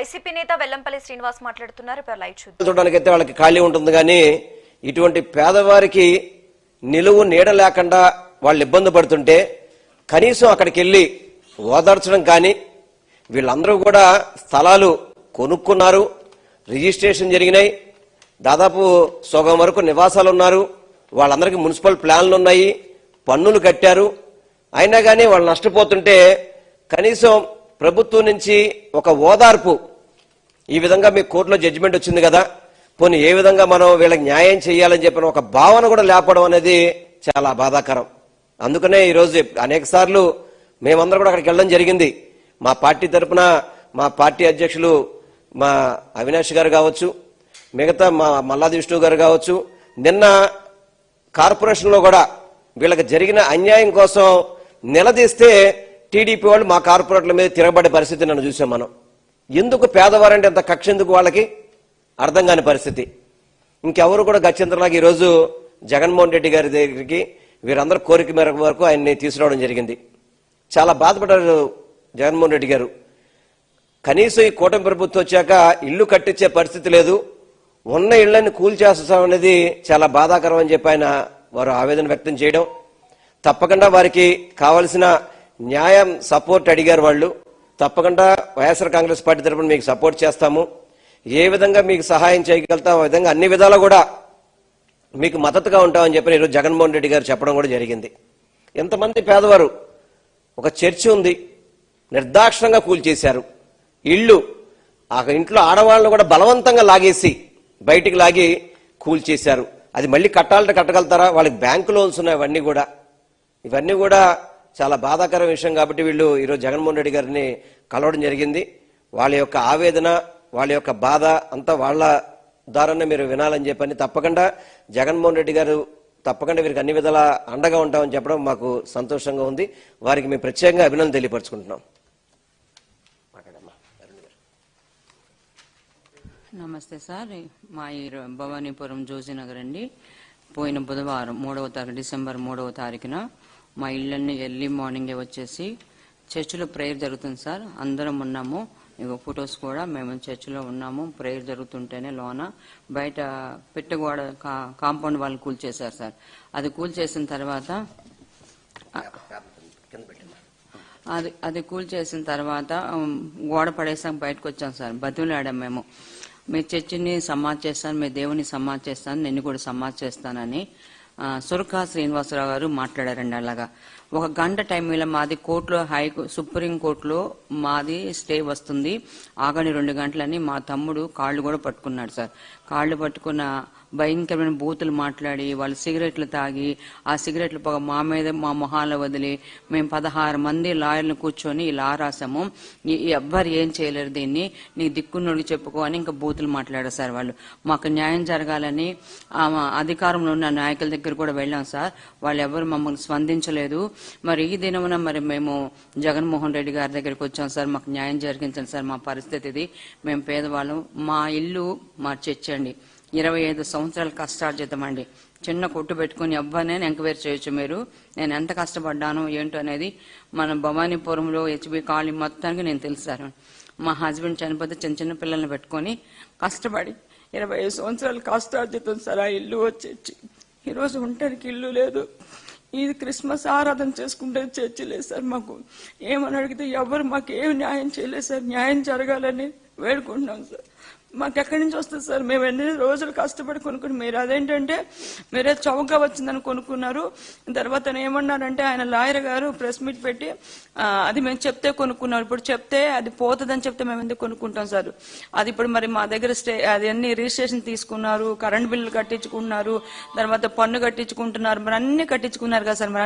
YCP నేత వెల్లంపల్లి శ్రీనివాస్ మాట్లాడుతున్నారు. ఇప్పుడు లైవ్ చూద్దాం. చూడడానికైతే వాళ్ళకి ఖాళీ ఉంటుంది కానీ ఇటువంటి పేదవారికి నిలువు నీడ లేకుండా వాళ్ళు ఇబ్బంది పడుతుంటే కనీసం అక్కడికి వెళ్ళి ఓదార్చడం కానీ వీళ్ళందరూ కూడా స్థలాలు కొనుక్కున్నారు. రిజిస్ట్రేషన్ జరిగినాయి. దాదాపు సగం వరకు నివాసాలు ఉన్నారు. వాళ్ళందరికీ మున్సిపల్ ప్లాన్లు ఉన్నాయి. పన్నులు కట్టారు. అయినా కానీ వాళ్ళు నష్టపోతుంటే కనీసం ప్రభుత్వం నుంచి ఒక ఓదార్పు ఈ విధంగా మీ కోర్టులో జడ్జిమెంట్ వచ్చింది కదా. పోనీ ఏ విధంగా మనం వీళ్ళకి న్యాయం చేయాలని చెప్పిన ఒక భావన కూడా లేపడం అనేది చాలా బాధాకరం. అందుకనే ఈరోజు అనేక సార్లు మేమందరం కూడా అక్కడికి వెళ్ళడం జరిగింది. మా పార్టీ తరఫున మా పార్టీ అధ్యక్షులు మా అవినాష్ గారు కావచ్చు మిగతా మా మల్లాది విష్ణు గారు కావచ్చు నిన్న కార్పొరేషన్లో కూడా వీళ్ళకి జరిగిన అన్యాయం కోసం నిలదీస్తే టీడీపీ వాళ్ళు మా కార్పొరేట్ల మీద తిరగబడే పరిస్థితి నన్ను చూసాం మనం. ఎందుకు పేదవారంటే అంత కక్ష ఎందుకు వాళ్ళకి? అర్థం కాని పరిస్థితి. ఇంకెవరు కూడా గత్యంతరంలాగా ఈరోజు జగన్మోహన్ రెడ్డి గారి దగ్గరికి వీరందరూ కోరిక మేరకు వరకు ఆయన్ని తీసుకురావడం జరిగింది. చాలా బాధపడ్డారు జగన్మోహన్ రెడ్డి గారు. కనీసం ఈ కూటమి ప్రభుత్వం వచ్చాక ఇల్లు కట్టించే పరిస్థితి లేదు. ఉన్న ఇళ్ళను కూల్చేస్తాం అనేది చాలా బాధాకరం అని చెప్పి ఆయన వారు ఆవేదన వ్యక్తం చేయడం. తప్పకుండా వారికి కావలసిన న్యాయం సపోర్ట్ అడిగారు వాళ్ళు. తప్పకుండా వైఎస్ఆర్ కాంగ్రెస్ పార్టీ తరఫున మీకు సపోర్ట్ చేస్తాము. ఏ విధంగా మీకు సహాయం చేయగలుగుతాం ఆ విధంగా అన్ని విధాలా కూడా మీకు మద్దతుగా ఉంటామని చెప్పి ఈరోజు జగన్మోహన్ రెడ్డి గారు చెప్పడం కూడా జరిగింది. ఎంతమంది పేదవారు ఒక చర్చి ఉంది నిర్దాక్షిణంగా కూల్చేశారు ఇళ్ళు ఆ ఇంట్లో ఆడవాళ్ళను కూడా బలవంతంగా లాగేసి బయటికి లాగి కూల్చేశారు అది మళ్ళీ కట్టాలంటే కట్టగలుగుతారా? వాళ్ళకి బ్యాంకు లోన్స్ ఉన్నాయి అవన్నీ కూడా. ఇవన్నీ కూడా చాలా బాధాకర విషయం కాబట్టి వీళ్ళు ఈరోజు జగన్మోహన్ రెడ్డి గారిని కలవడం జరిగింది. వాళ్ళ యొక్క ఆవేదన వాళ్ళ యొక్క బాధ అంతా వాళ్ళ ద్వారానే మీరు వినాలని చెప్పని తప్పకుండా జగన్మోహన్ రెడ్డి గారు తప్పకుండా వీరికి అన్ని విధాలా అండగా ఉంటామని చెప్పడం మాకు సంతోషంగా ఉంది. వారికి మేము ప్రత్యేకంగా అభినందన తెలియపరచుకుంటున్నాం. నమస్తే సార్. మా భవానీపురం జోజీనగర్ అండి. పోయిన బుధవారం మూడవ తారీఖు డిసెంబర్ మూడవ తారీఖున మా ఇళ్ళన్ని ఎర్లీ మార్నింగే వచ్చేసి చర్చిలో ప్రేయర్ జరుగుతుంది సార్. అందరం ఉన్నాము. ఇక ఫొటోస్ కూడా మేము చర్చిలో ఉన్నాము. ప్రేయర్ జరుగుతుంటేనే లోన బయట పెట్టగోడ కా- కాంపౌండ్ వాళ్ళు కూల్చేశారు సార్. అది కూల్చేసిన తర్వాత అది అది కూల్చేసిన తర్వాత గోడ పడేసాక బయటకు వచ్చాం సార్. బతులాడాం మేము. మీ చర్చిని సమాజ్ చేస్తాను మీ దేవుని సమాజ్ చేస్తాను నిన్ను కూడా సమాజ్ చేస్తానని ఆ, సురఖా శ్రీనివాసరావు గారు మాట్లాడారండి అలాగా. ఒక గంట టైం ఇలా మాది కోర్టులో హై సుప్రీం కోర్టులో మాది స్టే వస్తుంది. ఆగని రెండు గంటలని మా తమ్ముడు కాళ్ళు కూడా పట్టుకున్నాడు సార్. కాళ్ళు పట్టుకున్న భయంకరమైన బూతులు మాట్లాడి వాళ్ళు సిగరెట్లు తాగి ఆ సిగరెట్లు పొగ మా మీద మా మొహాలు వదిలి మేము పదహారు మంది లాయర్లు కూర్చొని ఇలా రాసాము. ఎవ్వరు ఏం చేయలేరు దీన్ని. నీ దిక్కున్నోడికి చెప్పుకో అని ఇంకా బూతులు మాట్లాడారు సార్ వాళ్ళు. మాకు న్యాయం జరగాలని అధికారంలో ఉన్న నాయకుల దగ్గర కూడా వెళ్ళాం సార్. వాళ్ళు ఎవరు మమ్మల్ని స్పందించలేదు. మరి ఈ దినమున మరి మేము జగన్మోహన్ రెడ్డి గారి దగ్గరికి వచ్చాం సార్. మాకు న్యాయం జరిగించండి సార్ మా పరిస్థితి ఇది మేము పేదవాళ్ళం. మా ఇల్లు మా చర్చ్ అండి. ఇరవై ఐదు సంవత్సరాలు కష్టార్జితం అండి చిన్న కొట్టు పెట్టుకుని ఎవ్వరినైనా ఎంక్వైరీ చేయొచ్చు మీరు. నేను ఎంత కష్టపడ్డాను ఏంటో అనేది మన భవానీపురంలో హెచ్బి కాలనీ మొత్తానికి నేను తెలుసాను మా హస్బెండ్ చనిపోతే చిన్న చిన్న పిల్లల్ని పెట్టుకొని కష్టపడి ఇరవై ఐదు సంవత్సరాలు కష్టార్జితం సార్. ఆ ఇల్లు వచ్చి ఈరోజు ఒంటరికి ఇల్లు లేదు. ఇది క్రిస్మస్ ఆరాధన చేసుకుంటే చర్చి లేదు సార్ మాకు. ఏమని అడిగితే ఎవరు మాకు ఏం న్యాయం చేయలేదు సార్. న్యాయం జరగాలని వేడుకుంటున్నాం సార్. మాకు ఎక్కడి నుంచి వస్తుంది సార్? మేము ఎన్ని రోజులు కష్టపడి కొనుక్కుని మీరు అదేంటంటే మీరే చౌకగా వచ్చిందని కొనుక్కున్నారు. తర్వాత ఏమన్నారంటే ఆయన లాయర్ గారు ప్రెస్ మీట్ పెట్టి అది మేము చెప్తే కొనుక్కున్నారు. ఇప్పుడు చెప్తే అది పోతుందని చెప్తే మేము ఎందుకు కొనుక్కుంటాం సార్? అది ఇప్పుడు మరి మా దగ్గర స్టే అది అన్ని రిజిస్ట్రేషన్ తీసుకున్నారు. కరెంట్ బిల్లు కట్టించుకున్నారు తర్వాత పన్ను కట్టించుకుంటున్నారు. మరి అన్ని కట్టించుకున్నారు కదా సార్? మరి